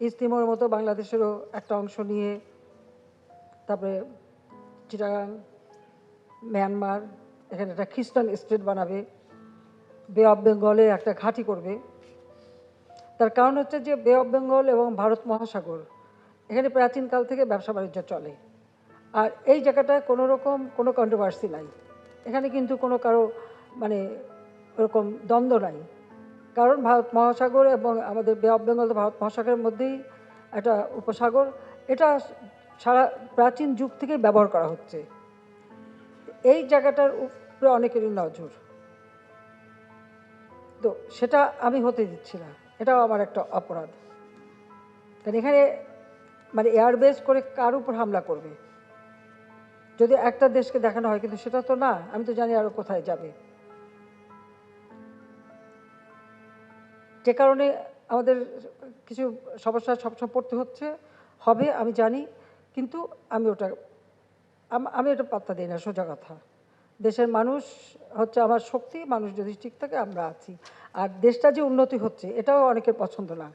ইস্তিমোর মতো বাংলাদেশেরও একটা অংশ নিয়ে, তারপরে চিটাগাং, মিয়ানমার, এখানে একটা খ্রিস্টান স্টেট বানাবে, বে অফ বেঙ্গলে একটা ঘাঁটি করবে। তার কারণ হচ্ছে যে বে অফ বেঙ্গল এবং ভারত মহাসাগর, এখানে প্রাচীনকাল থেকে ব্যবসা বাণিজ্য চলে। আর এই জায়গাটায় কোনো রকম কোনো কন্ট্রোভার্সি নাই। এখানে কিন্তু কোনো কারও মানে ওরকম দ্বন্দ্ব নাই। কারণ ভারত মহাসাগর এবং আমাদের অফ বেঙ্গল ভারত মহাসাগরের মধ্যেই একটা উপসাগর, এটা সারা প্রাচীন যুগ থেকেই ব্যবহার করা হচ্ছে। এই জায়গাটার উপরে অনেকেরই নজর। তো সেটা আমি হতে দিচ্ছি না, এটাও আমার একটা অপরাধ। কারণ এখানে মানে এয়ারবেস করে কার উপর হামলা করবে? যদি একটা দেশকে দেখানো হয়, কিন্তু সেটা তো না, আমি তো জানি আরও কোথায় যাবে। যে কারণে আমাদের কিছু সমস্যা সবসময় পড়তে হচ্ছে, হবে, আমি জানি, কিন্তু আমি ওটা আমি ওটা পাত্তা দিই না, সোজা কথা। দেশের মানুষ হচ্ছে আমার শক্তি, মানুষ যদি ঠিক থাকে আমরা আছি। আর দেশটা যে উন্নতি হচ্ছে, এটাও অনেকের পছন্দ না।